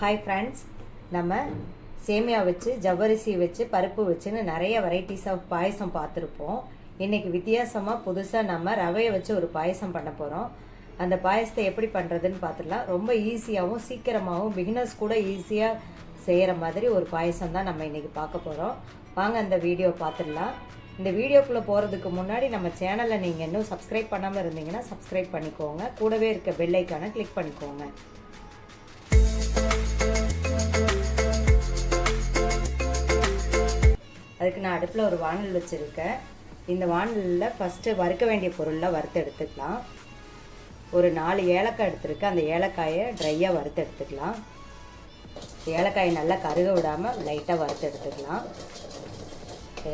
Hi friends நம்ம சேமியா வச்சு ஜவ்வரிசி வச்சு பருப்பு வச்சுன்னு நிறைய வெரைட்டிஸ் ஆஃப் பாயசம் பார்த்துருப்போம். இன்றைக்கி வித்தியாசமாக புதுசாக நம்ம ரவையை வச்சு ஒரு பாயசம் பண்ண போகிறோம் அந்த பாயசத்தை எப்படி பண்ணுறதுன்னு பார்த்துடலாம். ரொம்ப ஈஸியாகவும் சீக்கிரமாகவும் பிகினர்ஸ் கூட ஈஸியாக செய்கிற மாதிரி ஒரு பாயசம் தான் நம்ம இன்றைக்கி பார்க்க போகிறோம் வாங்க அந்த வீடியோ பார்த்துடலாம். இந்த வீடியோக்குள்ளே போகிறதுக்கு முன்னாடி நம்ம சேனலை நீங்கள் இன்னும் சப்ஸ்கிரைப் பண்ணாமல் இருந்தீங்கன்னா சப்ஸ்கிரைப் பண்ணிக்கோங்க. கூடவே இருக்க பெல்லைக்கான கிளிக் பண்ணிக்கோங்க. அதுக்கு நான் அடுப்பில் ஒரு வானல் வச்சுருக்கேன். இந்த வானலில் ஃபஸ்ட்டு வறுக்க வேண்டிய பொருள்லாம் வறுத்து எடுத்துக்கலாம். ஒரு நாலு ஏலக்காய் எடுத்துருக்கேன். அந்த ஏலக்காயை ட்ரையாக வறுத்து எடுத்துக்கலாம். ஏலக்காயை நல்லா கருக விடாமல் லைட்டாக வறுத்து எடுத்துக்கலாம்.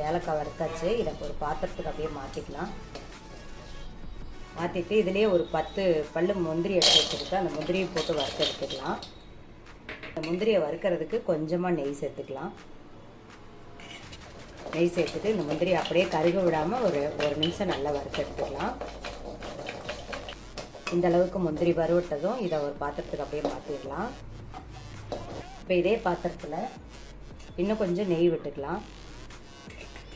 ஏலக்காய் வறுத்தாச்சு. இதை ஒரு பாத்திரத்துக்கு அப்படியே மாற்றிக்கலாம் மாற்றிட்டு இதுலேயே ஒரு பத்து பல்லு முந்திரி எடுத்து வச்சுருக்கேன். அந்த முந்திரியை போட்டு வறுத்து எடுத்துக்கலாம். இந்த முந்திரியை வறுக்கிறதுக்கு கொஞ்சமாக நெய் சேர்த்துக்கலாம். நெய் சேர்த்துட்டு இந்த முந்திரி அப்படியே கருக விடாமல் ஒரு ஒரு நிமிஷம் நல்லா வறுத்து எடுத்துக்கலாம். இந்த அளவுக்கு முந்திரி வறுவிட்டதும் இதை ஒரு பாத்திரத்துக்கு அப்படியே மாற்றிடலாம் இப்போ இதே பாத்திரத்தில் இன்னும் கொஞ்சம் நெய் விட்டுக்கலாம்.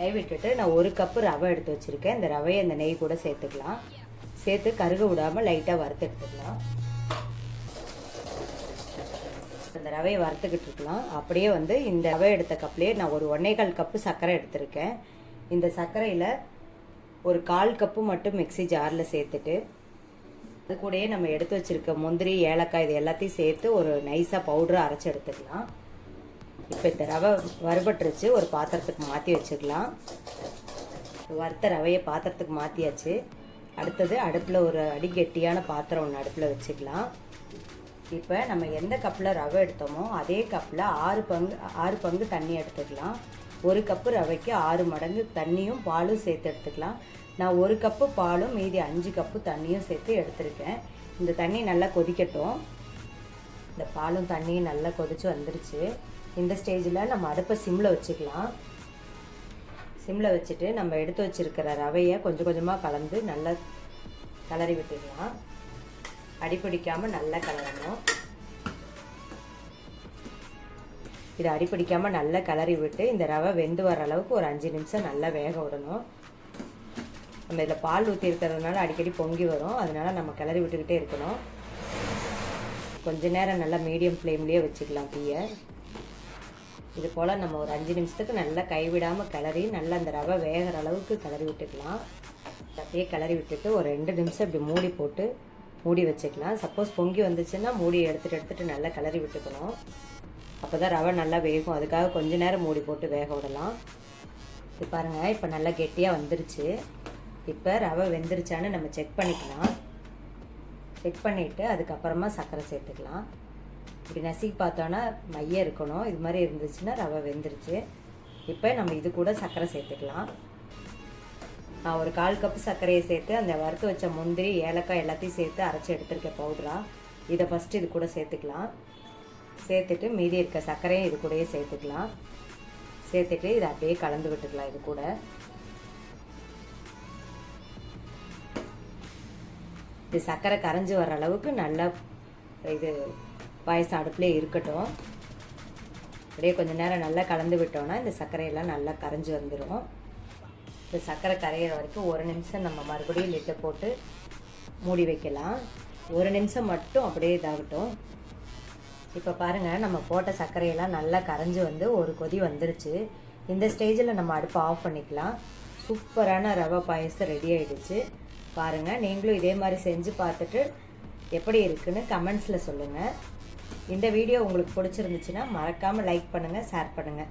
நெய் விட்டுட்டு நான் ஒரு கப்பு ரவை எடுத்து வச்சுருக்கேன். இந்த ரவையை இந்த நெய் கூட சேர்த்துக்கலாம். சேர்த்து கருக விடாமல் லைட்டாக வறுத்து எடுத்துக்கலாம். இந்த ரவையை வறுத்துக்கிட்டு இருக்கலாம். அப்படியே வந்து இந்த ரவை எடுத்த கப்லேயே நான் ஒரு ஒன்னேகால் கப்பு சர்க்கரை எடுத்திருக்கேன். இந்த சர்க்கரையில் ஒரு கால் கப்பு மட்டும் மிக்ஸி ஜாரில் சேர்த்துட்டு அது கூடயே நம்ம எடுத்து வச்சுருக்க முந்திரி ஏலக்காய் இது எல்லாத்தையும் சேர்த்து ஒரு நைஸாக பவுடரை அரைச்சி எடுத்துக்கலாம். இப்போ இந்த ரவை வறுபட்டுருச்சு. ஒரு பாத்திரத்துக்கு மாற்றி வச்சுக்கலாம் வறுத்த ரவையை பாத்திரத்துக்கு மாற்றியாச்சு அடுத்தது அடுப்பில் ஒரு அடி கெட்டியான பாத்திரம் ஒன்று அடுப்பில் வச்சுக்கலாம் இப்போ நம்ம எந்த கப்பில் ரவை எடுத்தோமோ அதே கப்பில் ஆறு பங்கு ஆறு பங்கு தண்ணி எடுத்துக்கலாம். ஒரு கப்பு ரவைக்கு ஆறு மடங்கு தண்ணியும் பாலும் சேர்த்து எடுத்துக்கலாம். நான் ஒரு கப்பு பாலும் மீதி அஞ்சு கப்பு தண்ணியும் சேர்த்து எடுத்திருக்கேன். இந்த தண்ணி நல்லா கொதிக்கட்டும். இந்த பாலும் தண்ணியும் நல்லா கொதிச்சு வந்துருச்சு. இந்த ஸ்டேஜில் நம்ம அடுப்பை சிம்மில் வச்சுக்கலாம். சிம்மில் வச்சுட்டு நம்ம எடுத்து வச்சுருக்கிற ரவையை கொஞ்சம் கொஞ்சமாக கலந்து நல்லா கலரி விட்டுக்கலாம். அடிப்பிடிக்காமல் நல்லா கலரணும். இதை அடிப்பிடிக்காமல் நல்லா கலரி விட்டு இந்த ரவை வெந்து வர அளவுக்கு ஒரு அஞ்சு நிமிஷம் நல்லா வேக விடணும். நம்ம இதில் பால் ஊற்றி இருக்கிறதுனால அடிக்கடி பொங்கி வரும். அதனால நம்ம கிளறி விட்டுக்கிட்டே இருக்கணும். கொஞ்ச நேரம் நல்லா மீடியம் ஃப்ளேம்லேயே வச்சுக்கலாம் தீயை. இது போல் நம்ம ஒரு அஞ்சு நிமிஷத்துக்கு நல்லா கைவிடாமல் கிளறி நல்லா அந்த ரவை வேகிற அளவுக்கு கிளறி விட்டுக்கலாம். அப்படியே கிளறி விட்டுட்டு ஒரு ரெண்டு நிமிஷம் இப்படி மூடி போட்டு மூடி வச்சுக்கலாம். சப்போஸ் பொங்கி வந்துச்சுன்னா மூடி எடுத்துகிட்டு எடுத்துகிட்டு நல்லா கிளறி விட்டுக்கணும். அப்போ தான் ரவை நல்லா வேகும். அதுக்காக கொஞ்ச நேரம் மூடி போட்டு வேக விடலாம். இது பாருங்கள் இப்போ நல்லா கெட்டியாக வந்துருச்சு. இப்போ ரவை வெந்துருச்சான்னு நம்ம செக் பண்ணிக்கலாம். செக் பண்ணிவிட்டு அதுக்கப்புறமா சர்க்கரை சேர்த்துக்கலாம். இப்படி நசுக்கி பார்த்தோன்னா மையம் இருக்கணும். இது மாதிரி இருந்துச்சுன்னா ரவை வெந்துருச்சு. இப்போ நம்ம இது கூட சர்க்கரை சேர்த்துக்கலாம். நான் ஒரு கால் கப்பு சர்க்கரையை சேர்த்து அந்த வறுத்து வச்ச முந்திரி ஏலக்காய் எல்லாத்தையும் சேர்த்து அரைச்சி எடுத்துருக்கேன் பவுடராக இதை ஃபஸ்ட்டு இது கூட சேர்த்துக்கலாம். சேர்த்துட்டு மீதி இருக்க சர்க்கரையும் இது கூடயே சேர்த்துக்கலாம். சேர்த்துட்டு இதை அப்படியே கலந்து விட்டுக்கலாம் இது கூட. இது சர்க்கரை கரைஞ்சி வர அளவுக்கு நல்லா இது பாயசம் அடுப்புலேயே இருக்கட்டும். அப்படியே கொஞ்சம் நேரம் நல்லா கலந்து விட்டோம்னா இந்த சர்க்கரையெல்லாம் நல்லா கரைஞ்சி வந்துடும் இந்த சர்க்கரை கரையிற வரைக்கும் ஒரு நிமிஷம் நம்ம மறுபடியும் லிட்டை போட்டு மூடி வைக்கலாம். ஒரு நிமிஷம் மட்டும் அப்படியே இதாகட்டும். இப்போ பாருங்கள் நம்ம போட்ட சர்க்கரையெல்லாம் நல்லா கரைஞ்சி வந்து ஒரு கொதி வந்துருச்சு. இந்த ஸ்டேஜில் நம்ம அடுப்பை ஆஃப் பண்ணிக்கலாம். சூப்பரான ரவை பாயசம் ரெடி ஆகிடுச்சு பாருங்கள் நீங்களும் இதே மாதிரி செஞ்சு பார்த்துட்டு எப்படி இருக்குன்னு கமெண்ட்ஸில் சொல்லுங்கள் இந்த வீடியோ உங்களுக்கு பிடிச்சிருந்துச்சுன்னா மறக்காமல் லைக் பண்ணுங்கள் ஷேர் பண்ணுங்கள்